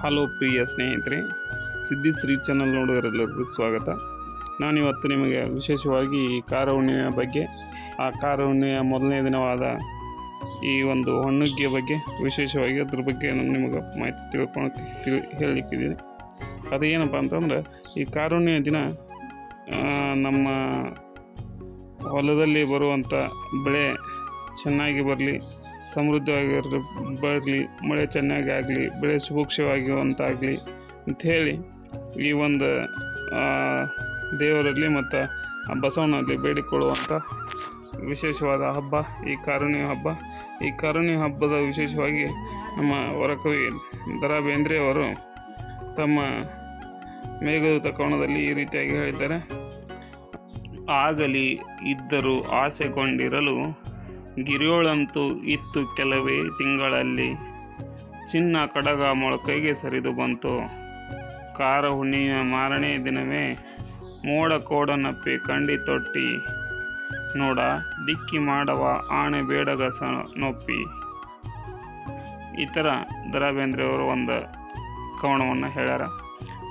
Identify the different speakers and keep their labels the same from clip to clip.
Speaker 1: Hello ಪ್ರಿಯ ಸ್ನೇಹಿತರೆ ಸಿದ್ಧಿಶ್ರೀ channel ನೋಡುವರೆಲ್ಲರಿಗೂ ಸ್ವಾಗತ. ನಾನಿವತ್ತು ನಿಮಗೆ ವಿಶೇಷವಾಗಿ ಈ ಕಾರ ಹುಣ್ಣಿಮೆಯ ಬಗ್ಗೆ, ಆ ಕಾರ ಹುಣ್ಣಿಮೆಯ ಮೊದಲನೇ ದಿನವಾದ ಈ ಒಂದು ಹಣ್ಣುಗ್ಗಿಯ ಬಗ್ಗೆ, ವಿಶೇಷವಾಗಿ ಅದ್ರ ಬಗ್ಗೆ ನಾನು ನಿಮಗೆ ಮಾಹಿತಿ ತಿಳ್ಕೊಂಡು ತಿಳಿ, ಹೇಳಲಿಕ್ಕಿದ್ದೀನಿ. ಅದೇನಪ್ಪ ಅಂತಂದ್ರೆ, ಈ ಹುಣ್ಣಿಮೆಯ ದಿನ ನಮ್ಮ ಹೊಲದಲ್ಲಿ ಬರುವಂಥ ಬೆಳೆ ಚೆನ್ನಾಗಿ ಬರಲಿ ಸಮೃದ್ಧವಾಗಿ ಬರಲಿ, ಮಳೆ ಚೆನ್ನಾಗಿ ಆಗಲಿ, ಬೆಳೆ ಸುಭೂಕ್ಷವಾಗಿರುವಂತಾಗಲಿ ಅಂಥೇಳಿ ಈ ಒಂದು ದೇವರಲ್ಲಿ ಮತ್ತು ಬಸವನಲ್ಲಿ ಬೇಡಿಕೊಳ್ಳುವಂಥ ವಿಶೇಷವಾದ ಹಬ್ಬ, ಈ ಕಾರುಣ್ಯ ಹಬ್ಬ. ಈ ಕಾರುಣ್ಯ ಹಬ್ಬದ ವಿಶೇಷವಾಗಿ ನಮ್ಮ ವರಕವಿ ದರಾ ಬೇಂದ್ರೆ ಅವರು ತಮ್ಮ ಮೇಘದೂತ ಕೋಣದಲ್ಲಿ ಈ ರೀತಿಯಾಗಿ ಹೇಳಿದ್ದಾರೆ. ಆಗಲಿ, ಇದ್ದರೂ ಆಸೆಗೊಂಡಿರಲು ಗಿರಿಯೋಳಂತೂ ಇತ್ತು ಕೆಲವೇ ತಿಂಗಳಲ್ಲಿ. ಚಿನ್ನ ಕಡಗ ಮೊಳಕೈಗೆ ಸರಿದು ಬಂತು. ಕಾರ ಹುಣ್ಣಿಮೆಯ ಮಾರನೇ ದಿನವೇ ಮೋಡ ಕೋಡನಪ್ಪಿ ಕಂಡಿ ತೊಟ್ಟಿ. ನೋಡ ದಿಕ್ಕಿ ಮಾಡವ ಆಣೆ ಬೇಡಗ ಸ ನೊಪ್ಪಿ. ಈ ಥರ ದ ಒಂದು ಕವನವನ್ನು ಹೇಳ್ಯಾರ.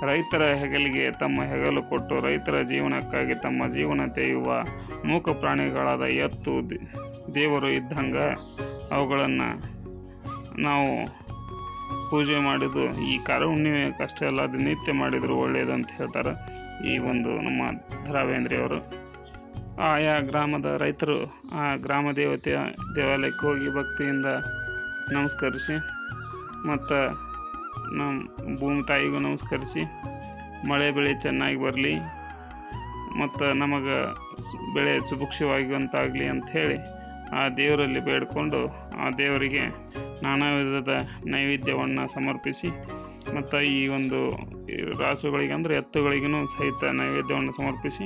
Speaker 1: ರೈತರ ಹೆಗಲಿಗೆ ತಮ್ಮ ಹೆಗಲು ಕೊಟ್ಟು ರೈತರ ಜೀವನಕ್ಕಾಗಿ ತಮ್ಮ ಜೀವನ ತೆಗೆಯುವ ಮೂಕ ಪ್ರಾಣಿಗಳಾದ ಎತ್ತು ದೇವರು ಇದ್ದಂಗೆ ಅವುಗಳನ್ನು ನಾವು ಪೂಜೆ ಮಾಡಿದ್ದು ಈ ಕಾರ ಹುಣ್ಣಿಮೆ ಅಷ್ಟೇ ಅಲ್ಲ, ಅದು ನಿತ್ಯ ಮಾಡಿದರೂ ಒಳ್ಳೆಯದು ಅಂತ ಹೇಳ್ತಾರೆ ಈ ಒಂದು ನಮ್ಮ ಧರಾವೇಂದ್ರಿಯವರು ಆಯಾ ಗ್ರಾಮದ ರೈತರು ಆ ಗ್ರಾಮ ದೇವತೆಯ ದೇವಾಲಯಕ್ಕೆ ಹೋಗಿ ಭಕ್ತಿಯಿಂದ ನಮಸ್ಕರಿಸಿ, ಮತ್ತು ನಮ್ಮ ಭೂಮಿ ತಾಯಿಗೂ ನಮಸ್ಕರಿಸಿ, ಮಳೆ ಬೆಳೆ ಚೆನ್ನಾಗಿ ಬರಲಿ, ಮತ್ತು ನಮಗೆ ಬೆಳೆ ಸುಭಿಕ್ಷವಾಗಿರುವಂತಾಗಲಿ ಅಂಥೇಳಿ ಆ ದೇವರಲ್ಲಿ ಬೇಡಿಕೊಂಡು ಆ ದೇವರಿಗೆ ನಾನಾ ವಿಧದ ನೈವೇದ್ಯವನ್ನು ಸಮರ್ಪಿಸಿ, ಮತ್ತು ಈ ಒಂದು ರಾಸುಗಳಿಗೆ ಅಂದರೆ ಎತ್ತುಗಳಿಗೂ ಸಹಿತ ನೈವೇದ್ಯವನ್ನು ಸಮರ್ಪಿಸಿ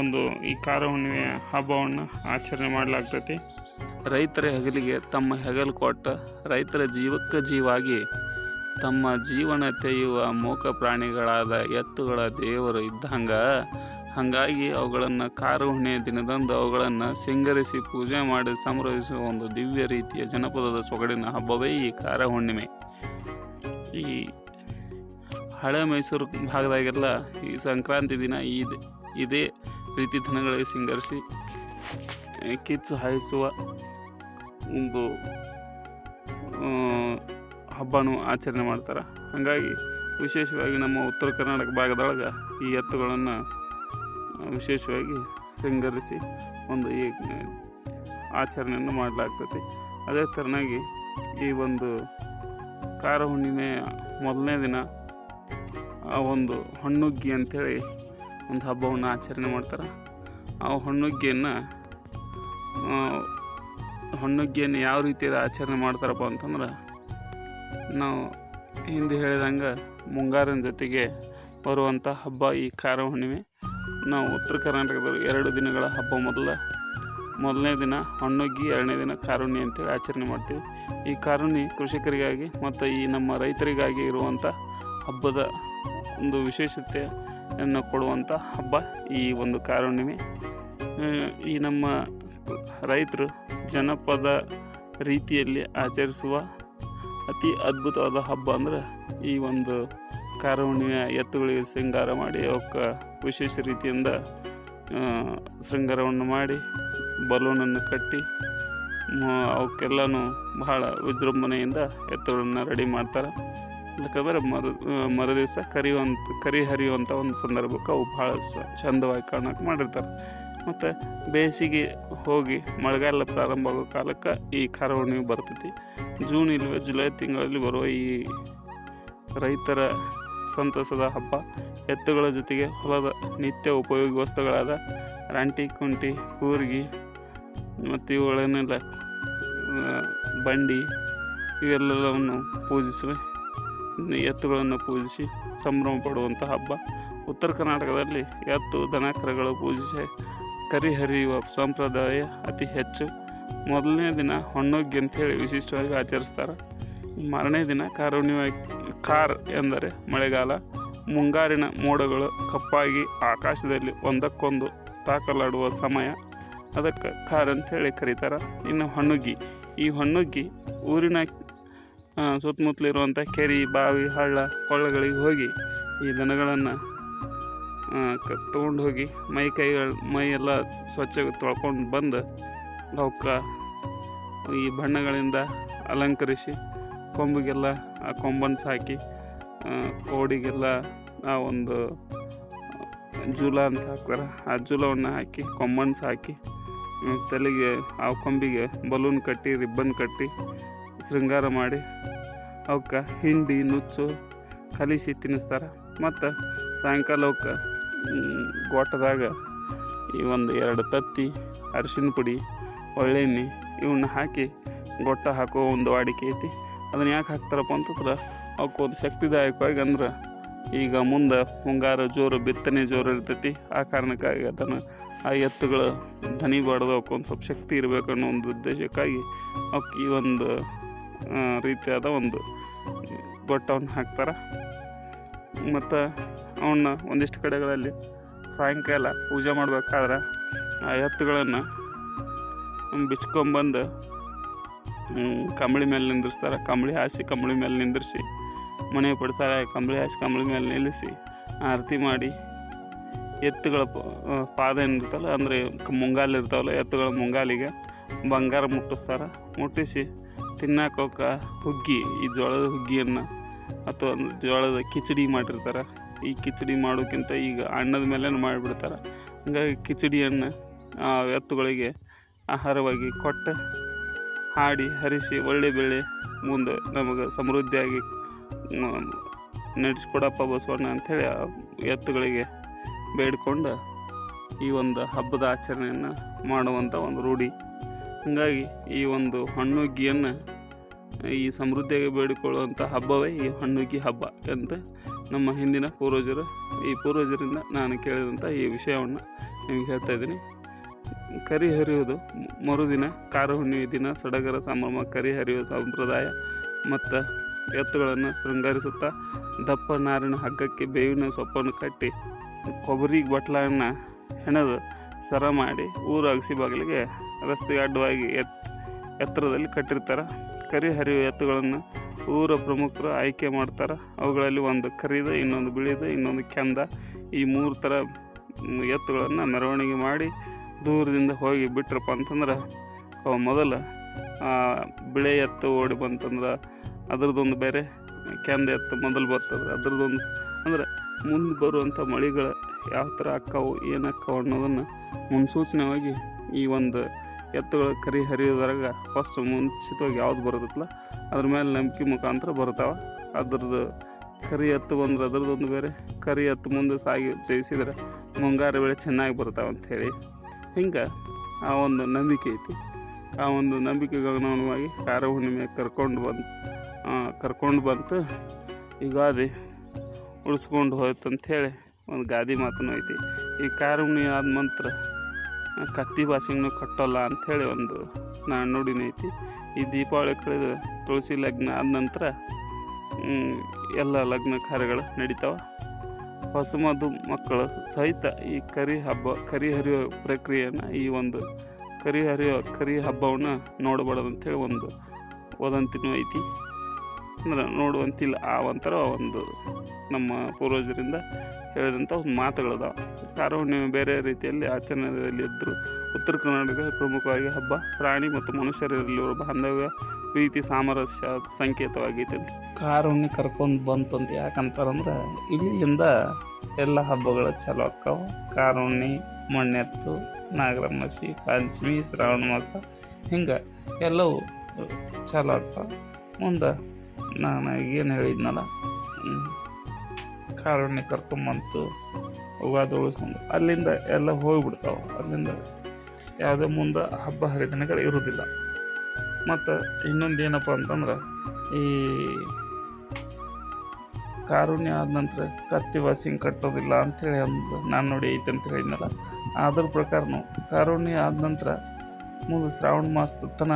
Speaker 1: ಒಂದು ಈ ಕಾರ ಹುಣ್ಣಿಮೆಯ ಹಬ್ಬವನ್ನು ಆಚರಣೆ ಮಾಡಲಾಗ್ತೈತಿ. ರೈತರ ಹೆಗಲಿಗೆ ತಮ್ಮ ಹೆಗಲು ಕೊಟ್ಟ ರೈತರ ಜೀವಕ್ಕೆ ಜೀವಾಗಿ ತಮ್ಮ ಜೀವನ ತೆಗೆಯುವ ಮೂಕ ಪ್ರಾಣಿಗಳಾದ ಎತ್ತುಗಳ ದೇವರು ಇದ್ದಂಗ, ಹಾಗಾಗಿ ಅವುಗಳನ್ನು ಕಾರ ಹುಣ್ಣಿಯ ದಿನದಂದು ಅವುಗಳನ್ನು ಸಿಂಗರಿಸಿ ಪೂಜೆ ಮಾಡಿ ಸಂಭ್ರಮಿಸುವ ಒಂದು ದಿವ್ಯ ರೀತಿಯ ಜನಪದದ ಸೊಗಡಿನ ಹಬ್ಬವೇ ಈ ಕಾರ ಹುಣ್ಣಿಮೆ. ಈ ಹಳೆ ಮೈಸೂರು ಭಾಗದಾಗೆಲ್ಲ ಈ ಸಂಕ್ರಾಂತಿ ದಿನ ಇದೆ, ಇದೇ ರೀತಿ ದನಗಳಿಗೆ ಸಿಂಗರಿಸಿ ಕಿಚ್ಚು ಹಾಯಿಸುವ ಒಂದು ಹಬ್ಬನೂ ಆಚರಣೆ ಮಾಡ್ತಾರೆ. ಹಾಗಾಗಿ ವಿಶೇಷವಾಗಿ ನಮ್ಮ ಉತ್ತರ ಕರ್ನಾಟಕ ಭಾಗದೊಳಗೆ ಈ ಎತ್ತುಗಳನ್ನು ವಿಶೇಷವಾಗಿ ಸಿಂಗರಿಸಿ ಒಂದು ಈ ಆಚರಣೆಯನ್ನು ಮಾಡಲಾಗ್ತೈತಿ. ಅದೇ ಥರನಾಗಿ ಈ ಒಂದು ಕಾರ ಹುಣ್ಣಿಮೆಯ ಮೊದಲನೇ ದಿನ ಆ ಒಂದು ಹಣ್ಣುಗ್ಗಿ ಅಂಥೇಳಿ ಒಂದು ಹಬ್ಬವನ್ನು ಆಚರಣೆ ಮಾಡ್ತಾರೆ. ಆ ಹಣ್ಣುಗ್ಗಿಯನ್ನು ಹಣ್ಣುಗ್ಗಿಯನ್ನು ಯಾವ ರೀತಿಯಲ್ಲಿ ಆಚರಣೆ ಮಾಡ್ತಾರಪ್ಪ ಅಂತಂದ್ರೆ ನಾವು ಹಿಂದೆ ಹೇಳಿದಂಗೆ ಮುಂಗಾರಿನ ಜೊತೆಗೆ ಬರುವಂಥ ಹಬ್ಬ ಈ ಕಾರ ಹುಣ್ಣಿಮೆ ನಾವು ಉತ್ತರ ಕರ್ನಾಟಕದಲ್ಲಿ ಎರಡು ದಿನಗಳ ಹಬ್ಬ ಮೊದಲ, ಮೊದಲನೇ ದಿನ ಹಣ್ಣುಗ್ಗಿ, ಎರಡನೇ ದಿನ ಕಾರುಣಿ ಅಂತೇಳಿ ಆಚರಣೆ ಮಾಡ್ತೀವಿ. ಈ ಕಾರುಣಿ ಕೃಷಿಕರಿಗಾಗಿ ಮತ್ತು ಈ ನಮ್ಮ ರೈತರಿಗಾಗಿ ಇರುವಂಥ ಹಬ್ಬದ ಒಂದು ವಿಶೇಷತೆಯನ್ನು ಕೊಡುವಂಥ ಹಬ್ಬ ಈ ಒಂದು ಕಾರುಣ್ಣಿಮೆ. ಈ ನಮ್ಮ ರೈತರು ಜನಪದ ರೀತಿಯಲ್ಲಿ ಆಚರಿಸುವ ಅತಿ ಅದ್ಭುತವಾದ ಹಬ್ಬ ಅಂದ್ರೆ ಈ ಒಂದು ಕಾರ ಹುಣ್ಣಿಮೆಯ ಎತ್ತುಗಳಿಗೆ ಶೃಂಗಾರ ಮಾಡಿ ಅವಕ್ಕೆ ವಿಶೇಷ ರೀತಿಯಿಂದ ಶೃಂಗಾರವನ್ನು ಮಾಡಿ, ಬಲೂನನ್ನು ಕಟ್ಟಿ ಅವಕ್ಕೆಲ್ಲನೂ ಬಹಳ ವಿಜೃಂಭಣೆಯಿಂದ ಎತ್ತುಗಳನ್ನು ರೆಡಿ ಮಾಡ್ತಾರೆ. ಯಾಕಂದರೆ ಮರು ಮರು ದಿವಸ ಕರಿಯುವಂಥ ಕರಿ ಹರಿಯುವಂಥ ಒಂದು ಸಂದರ್ಭಕ್ಕೆ ಅವು ಭಾಳ ಚಂದವಾಗಿ ಕಾಣಕ್ಕೆ ಮಾಡಿರ್ತಾರೆ. ಮತ್ತು ಬೇಸಿಗೆ ಹೋಗಿ ಮಳೆಗಾಲ ಪ್ರಾರಂಭ ಆಗೋ ಕಾಲಕ್ಕೆ ಈ ಹುಣ್ಣಿಮೆ ಬರ್ತೈತಿ. ಜೂನ್ ಇಲ್ಲವೇ ಜುಲೈ ತಿಂಗಳಲ್ಲಿ ಬರುವ ಈ ರೈತರ ಸಂತಸದ ಹಬ್ಬ. ಎತ್ತುಗಳ ಜೊತೆಗೆ ಹೊಲದ ನಿತ್ಯ ಉಪಯೋಗಿ ವಸ್ತುಗಳಾದ ರಂಟಿ, ಕುಂಟಿ, ಕೂರ್ಗಿ ಮತ್ತು ಇವುಗಳನ್ನೆಲ್ಲ ಬಂಡಿ ಇವೆಲ್ಲವನ್ನು ಪೂಜಿಸುವ. ಎತ್ತುಗಳನ್ನು ಪೂಜಿಸಿ ಸಂಭ್ರಮ ಪಡುವಂಥ ಹಬ್ಬ. ಉತ್ತರ ಕರ್ನಾಟಕದಲ್ಲಿ ಎತ್ತು, ದನ, ಕರುಗಳು ಪೂಜಿಸಿ ಕರಿ ಹರಿಯುವ ಸಂಪ್ರದಾಯ ಅತಿ ಹೆಚ್ಚು. ಮೊದಲನೇ ದಿನ ಹೊಣ್ಣೊಗ್ಗಿ ಅಂತೇಳಿ ವಿಶಿಷ್ಟವಾಗಿ ಆಚರಿಸ್ತಾರೆ. ಮಾರನೇ ದಿನ ಕಾರುಣ್ಯವಾಗಿ ಕಾರ್ ಎಂದರೆ ಮಳೆಗಾಲ. ಮುಂಗಾರಿನ ಮೋಡಗಳು ಕಪ್ಪಾಗಿ ಆಕಾಶದಲ್ಲಿ ಒಂದಕ್ಕೊಂದು ತಾಕಲಾಡುವ ಸಮಯ. ಅದಕ್ಕೆ ಕಾರ್ ಅಂತೇಳಿ ಕರೀತಾರೆ. ಇನ್ನು ಹೊಣ್ಣುಗ್ಗಿ ಈ ಹೊಣ್ಣುಗ್ಗಿ ಊರಿನ ಸುತ್ತಮುತ್ತಲಿರುವಂಥ ಕೆರೆ, ಬಾವಿ, ಹಳ್ಳ, ಕೊಳ್ಳಗಳಿಗೆ ಹೋಗಿ ಈ ದನಗಳನ್ನು ತೊಗೊಂಡು ಹೋಗಿ ಮೈ ಕೈಗಳು ಮೈ ಎಲ್ಲ ಸ್ವಚ್ಛ ತೊಳ್ಕೊಂಡು ಬಂದು ಅವಕ್ಕೆ ಈ ಬಣ್ಣಗಳಿಂದ ಅಲಂಕರಿಸಿ ಕೊಂಬಿಗೆಲ್ಲ ಆ ಕೊಂಬನ್ಸ್ ಹಾಕಿ ಕೋಡಿಗೆಲ್ಲ ಆ ಒಂದು ಜೂಲ ಅಂತ ಹಾಕ್ತಾರೆ, ಆ ಜೂಲವನ್ನು ಹಾಕಿ ಕೊಂಬನ್ಸ್ ಹಾಕಿ ತಲೆಗೆ, ಆ ಕೊಂಬಿಗೆ ಬಲೂನ್ ಕಟ್ಟಿ, ರಿಬ್ಬನ್ ಕಟ್ಟಿ ಶೃಂಗಾರ ಮಾಡಿ ಅವಕ್ಕೆ ಹಿಂಡಿ ನುಚ್ಚು ಕಲಿಸಿ ತಿನ್ನಿಸ್ತಾರೆ. ಮತ್ತು ಸಾಯಂಕಾಲ ಅವಕ್ಕೆ ಗೋಟದಾಗ ಈ ಒಂದು ಎರಡು ತತ್ತಿ, ಅರಿಶಿನ ಪುಡಿ, ಒಳ್ಳೆಣ್ಣೆ ಇವನ್ನ ಹಾಕಿ ಗೊಟ್ಟ ಹಾಕೋ ಒಂದು ವಾಡಿಕೆ ಐತಿ. ಅದನ್ನು ಯಾಕೆ ಹಾಕ್ತಾರಪ್ಪ ಅಂತಂದ್ರೆ ಅವಕ್ಕೆ ಒಂದು ಶಕ್ತಿದಾಯಕವಾಗಿ ಅಂದ್ರೆ ಈಗ ಮುಂದೆ ಮುಂಗಾರು ಜೋರು, ಬಿತ್ತನೆ ಜೋರು ಇರ್ತೈತಿ. ಆ ಕಾರಣಕ್ಕಾಗಿ ಅದನ್ನು ಆ ಎತ್ತುಗಳು ಧನಿ ಬಾಡೋದಕ್ಕೆ ಒಂದು ಸ್ವಲ್ಪ ಶಕ್ತಿ ಇರಬೇಕು ಅನ್ನೋ ಒಂದು ಉದ್ದೇಶಕ್ಕಾಗಿ ಅವಕ್ಕೆ ಈ ಒಂದು ರೀತಿಯಾದ ಒಂದು ಗೊಟ್ಟವನ್ನು ಹಾಕ್ತಾರೆ. ಮತ್ತು ಅವನ್ನ ಒಂದಿಷ್ಟು ಕಡೆಗಳಲ್ಲಿ ಸಾಯಂಕಾಲ ಪೂಜೆ ಮಾಡಬೇಕಾದ್ರೆ ಆ ಎತ್ತುಗಳನ್ನು ಬಿಚ್ಕೊಂಬಂದು ಕಂಬಳಿ ಮೇಲೆ ನಿಂದಿರ್ಸ್ತಾರೆ. ಕಂಬಳಿ ಹಾಸಿ ಕಂಬಳಿ ಮೇಲೆ ನಿಂದಿರಿಸಿ, ಮನೆ ಪಡ್ತಾರೆ. ಕಂಬಳಿ ಹಾಸಿ ಕಂಬಳಿ ಮೇಲೆ ನಿಲ್ಲಿಸಿ ಆರತಿ ಮಾಡಿ ಎತ್ತುಗಳ ಪಾದ ಏನಿರ್ತಲ್ಲ ಅಂದರೆ ಮುಂಗಾಲು ಇರ್ತಾವಲ್ಲ, ಎತ್ತುಗಳ ಮುಂಗಾಲಿಗೆ ಬಂಗಾರ ಮುಟ್ಟಿಸ್ತಾರೆ. ಮುಟ್ಟಿಸಿ ತಿನ್ನಾಕೋಕ ಹುಗ್ಗಿ, ಈ ಜೋಳದ ಹುಗ್ಗಿಯನ್ನು ಅಥವಾ ಜೋಳದ ಕಿಚಡಿ ಮಾಡಿರ್ತಾರೆ. ಈ ಕಿಚಡಿ ಮಾಡೋಕ್ಕಿಂತ ಈಗ ಅನ್ನದ ಮೇಲೆ ಮಾಡಿಬಿಡ್ತಾರೆ. ಹಂಗಾಗಿ ಕಿಚಡಿಯನ್ನು ಎತ್ತುಗಳಿಗೆ ಆಹಾರವಾಗಿ ಕೊಟ್ಟು, ಹಾಡಿ, ಹರಿಸಿ, ಒಳ್ಳೆ ಬೆಳೆ ಮುಂದೆ ನಮಗೆ ಸಮೃದ್ಧಿಯಾಗಿ ನಡೆಸ್ಕೊಡಪ್ಪ ಬಸವಣ್ಣ ಅಂಥೇಳಿ ಎತ್ತುಗಳಿಗೆ ಬೇಡಿಕೊಂಡು ಈ ಒಂದು ಹಬ್ಬದ ಆಚರಣೆಯನ್ನು ಮಾಡುವಂಥ ಒಂದು ರೂಢಿ. ಹಾಗಾಗಿ ಈ ಒಂದು ಹಣ್ಣುಗ್ಗಿಯನ್ನು ಈ ಸಮೃದ್ಧಿಯಾಗಿ ಬೇಡಿಕೊಳ್ಳುವಂಥ ಹಬ್ಬವೇ ಈ ಹಣ್ಣುಗಿ ಹಬ್ಬ ಅಂತ ನಮ್ಮ ಹಿಂದಿನ ಪೂರ್ವಜರು, ಈ ಪೂರ್ವಜರಿಂದ ನಾನು ಕೇಳಿದಂಥ ಈ ವಿಷಯವನ್ನು ನಿಮಗೆ ಹೇಳ್ತಾ ಇದ್ದೀನಿ. ಕರಿ ಹರಿಯುವುದು ಮರುದಿನ ಕಾರ ಹುಣ್ಣಿಮೆ ದಿನ ಸಡಗರ ಸಂಭ್ರಮ ಕರಿ ಹರಿಯುವ ಸಂಪ್ರದಾಯ ಮತ್ತು ಎತ್ತುಗಳನ್ನು ಶೃಂಗರಿಸುತ್ತಾ ದಪ್ಪ ನಾರಿನ ಹಗ್ಗಕ್ಕೆ ಬೇವಿನ ಸೊಪ್ಪನ್ನು ಕಟ್ಟಿ ಕೊಬ್ಬರಿ ಬಟ್ಲನ್ನು ಹೆಣೆದು ಸರ ಮಾಡಿ ಊರು ಅಗಸಿ ಬಾಗಿಲಿಗೆ ರಸ್ತೆಗೆ ಅಡ್ಡವಾಗಿ ಎತ್, ಎತ್ತರದಲ್ಲಿ ಕಟ್ಟಿರ್ತಾರೆ. ಕರಿ ಹರಿವು ಎತ್ತುಗಳನ್ನು ಊರ ಪ್ರಮುಖರು ಆಯ್ಕೆ ಮಾಡ್ತಾರೆ. ಅವುಗಳಲ್ಲಿ ಒಂದು ಕರಿದು, ಇನ್ನೊಂದು ಬಿಳಿದು, ಇನ್ನೊಂದು ಕೆಂದ. ಈ ಮೂರು ಥರ ಎತ್ತುಗಳನ್ನು ಮೆರವಣಿಗೆ ಮಾಡಿ ದೂರದಿಂದ ಹೋಗಿ ಬಿಟ್ರಪ್ಪ ಅಂತಂದ್ರೆ, ಅವು ಮೊದಲು ಬಿಳೆ ಎತ್ತು ಓಡಿ ಬಂತಂದ್ರೆ ಅದ್ರದ್ದೊಂದು ಬೇರೆ, ಕೆಂದ ಎತ್ತು ಮೊದಲು ಬರ್ತದೆ. ಅದ್ರದ್ದೊಂದು ಅಂದ್ರೆ ಮುಂದೆ ಬರುವಂಥ ಮಳಿಗಳು ಯಾವ ಥರ ಅಕ್ಕವು, ಏನು ಅನ್ನೋದನ್ನು ಮುನ್ಸೂಚನೆಯಾಗಿ ಈ ಒಂದು ಎತ್ತುಗಳ ಕರಿ ಹರಿಯೋದ್ರಾಗ ಫಸ್ಟ್ ಮುಂಚಿತವಾಗಿ ಯಾವ್ದು ಬರುತ್ತಲ್ಲ ಅದ್ರ ಮೇಲೆ ನಂಬಿಕೆ ಮುಖಾಂತರ ಬರ್ತಾವೆ ಅದ್ರದ್ದು ಕರಿ ಎತ್ತು ಬಂದ್ರೆ ಅದ್ರದ್ದೊಂದು ಬೇರೆ, ಕರಿ ಎತ್ತು ಮುಂದೆ ಸಾಗಿ ಜಯಿಸಿದ್ರೆ ಮುಂಗಾರು ಬೆಳೆ ಚೆನ್ನಾಗಿ ಬರ್ತಾವೆ ಅಂಥೇಳಿ ಹಿಂಗೆ ಆ ಒಂದು ನಂಬಿಕೆ ಐತಿ. ಆ ಒಂದು ನಂಬಿಕೆಗೆ ಅನುಗುಣವಾಗಿ ಕಾರ ಹುಣ್ಣಿಮೆ ಕರ್ಕೊಂಡು ಬಂದು ಕರ್ಕೊಂಡು ಬಂತು ಯುಗಾದಿ ಉಳಿಸ್ಕೊಂಡು ಹೋಯ್ತು ಅಂಥೇಳಿ ಒಂದು ಗಾದಿ ಮಾತನೂ ಐತಿ. ಈ ಕಾರ ಹುಣ್ಣಿಮೆ ಆದ ನಂತರ ಕತ್ತಿ ಭಾಷೆಗೂ ಕಟ್ಟೋಲ್ಲ ಅಂಥೇಳಿ ಒಂದು ನಾನು ನೋಡಿನ ಐತಿ. ಈ ದೀಪಾವಳಿ ಕಳೆದು ತುಳಸಿ ಲಗ್ನ ಆದ ನಂತರ ಎಲ್ಲ ಲಗ್ನ ಕಾರ್ಯಗಳು ನಡೀತಾವೆ. ಹೊಸ ಮಧು ಮಕ್ಕಳು ಸಹಿತ ಈ ಕರಿ ಹಬ್ಬ, ಕರಿ ಹರಿಯೋ ಪ್ರಕ್ರಿಯೆಯನ್ನು ಈ ಒಂದು ಕರಿ ಹರಿಯೋ ಕರಿ ಹಬ್ಬವನ್ನು ನೋಡಬಾರ್ದು ಅಂಥೇಳಿ ಒಂದು ವದಂತಿನೂ ಐತಿ. ನೋಡುವಂತಿಲ್ಲ. ಆ ಒಂಥರ ಒಂದು ನಮ್ಮ ಪೂರ್ವಜರಿಂದ ಹೇಳಿದಂಥ ಒಂದು ಮಾತುಗಳದಾವೆ ಕಾರವನ್ನು ಬೇರೆ ರೀತಿಯಲ್ಲಿ ಆಚರಣೆಯಲ್ಲಿ ಇದ್ದರು ಉತ್ತರ ಕರ್ನಾಟಕ ಪ್ರಮುಖವಾಗಿ ಹಬ್ಬ, ಪ್ರಾಣಿ ಮತ್ತು ಮನುಷ್ಯರಲ್ಲಿರುವ ಬಾಂಧವ್ಯ ಪ್ರೀತಿ, ಸಾಮರಸ್ಯ ಸಂಕೇತವಾಗೈತೆ ಕಾರು ಹುಣ್ಣಿ ಕರ್ಕೊಂಡು ಬಂತು ಅಂತ ಯಾಕಂತಾರಂದ್ರೆ ಇಲ್ಲಿಂದ ಎಲ್ಲ ಹಬ್ಬಗಳು ಚಾಲು ಆಕ್ಕಾವು ಕಾರುಣ್ಣಿ ಮಣ್ಣೆತ್ತು ನಾಗರಮಸಿ, ಪಂಚಮಿ, ಶ್ರಾವಣ ಮಾಸ ಹಿಂಗೆ ಎಲ್ಲವೂ ಚಾಲು ಆಗ್ತಾವೆ. ಮುಂದೆ ನಾನು ಏನು ಹೇಳಿದ್ನಲ್ಲ? ಕಾರುಣ್ಯ ಕರ್ಕೊಂಬಂತು, ಉಗಾದಿ ಉಳಿಸ್ಕೊಂಡು. ಅಲ್ಲಿಂದ ಎಲ್ಲ ಹೋಗಿಬಿಡ್ತಾವೆ. ಅಲ್ಲಿಂದ ಯಾವುದೇ ಮುಂದೆ ಹಬ್ಬ ಹರಿದಿನಗಳು ಇರುವುದಿಲ್ಲ. ಮತ್ತು ಇನ್ನೊಂದು ಏನಪ್ಪ ಅಂತಂದ್ರೆ, ಈ ಕಾರುಣ್ಯ ಆದ ನಂತರ ಕತ್ತಿ ವಾಸಿಂಗ್ ಕಟ್ಟೋದಿಲ್ಲ ಅಂಥೇಳಿ ಅಂದು ನಾನು ನೋಡಿ ಐತೆ ಅಂತ ಹೇಳಿದ್ನಲ್ಲ, ಅದ್ರ ಪ್ರಕಾರನು ಕಾರುಣ್ಯ ಆದ ನಂತರ ಮುಂದೆ ಶ್ರಾವಣ ಮಾಸದ ತನ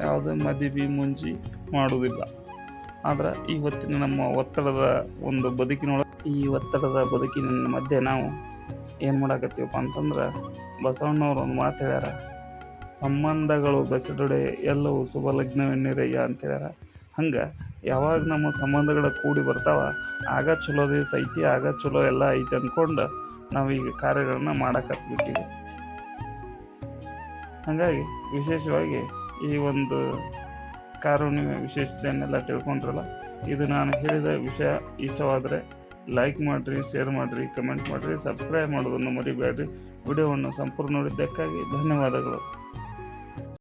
Speaker 1: ಯಾವುದೇ ಮದುವೆ ಮುಂಜಿ ಮಾಡೋದಿಲ್ಲ ಆದ್ರೆ ಇವತ್ತಿನ ನಮ್ಮ ಒತ್ತಡದ ಒಂದು ಬದುಕಿನೊಳಗೆ ಈ ಒತ್ತಡದ ಬದುಕಿನ ಮಧ್ಯೆ ನಾವು ಏನು ಮಾಡಾಕತ್ತೀವಪ್ಪ ಅಂತಂದ್ರೆ ಬಸವಣ್ಣವ್ರು ಒಂದು ಮಾತು ಹೇಳ್ಯಾರ. ಸಂಬಂಧಗಳು ಬೆಸೆದೊಡೆ ಎಲ್ಲವೂ ಶುಭ ಲಗ್ನವೆನ್ನಿರಯ್ಯ ಅಂತ ಹೇಳ್ಯಾರ. ಹಂಗೆ ಯಾವಾಗ ನಮ್ಮ ಸಂಬಂಧಗಳು ಕೂಡಿ ಬರ್ತಾವ, ಆಗ ಚಲೋ ದಿವಸ ಐತಿ, ಆಗ ಚಲೋ ಎಲ್ಲ ಐತಿ ಅಂದ್ಕೊಂಡು ನಾವು ಈಗ ಕಾರ್ಯಗಳನ್ನ ಮಾಡಕತ್ತಿದ್ದೀವಿ ಹಾಗಾಗಿ ವಿಶೇಷವಾಗಿ ಈ ಒಂದು ಕಾರುಣ್ಣಿಮೆ ವಿಶೇಷತೆಯನ್ನೆಲ್ಲ ತಿಳ್ಕೊಂಡ್ರಲ್ಲ, ಇದು ನಾನು ಹೇಳಿದ ವಿಷಯ ಇಷ್ಟವಾದರೆ ಲೈಕ್ ಮಾಡಿರಿ ಶೇರ್ ಮಾಡಿರಿ ಕಮೆಂಟ್ ಮಾಡಿರಿ ಸಬ್ಸ್ಕ್ರೈಬ್ ಮಾಡೋದನ್ನು ಮರಿಬೇಡ್ರಿ. ವಿಡಿಯೋವನ್ನು ಸಂಪೂರ್ಣ ನೋಡಿದ್ದಕ್ಕಾಗಿ ಧನ್ಯವಾದಗಳು.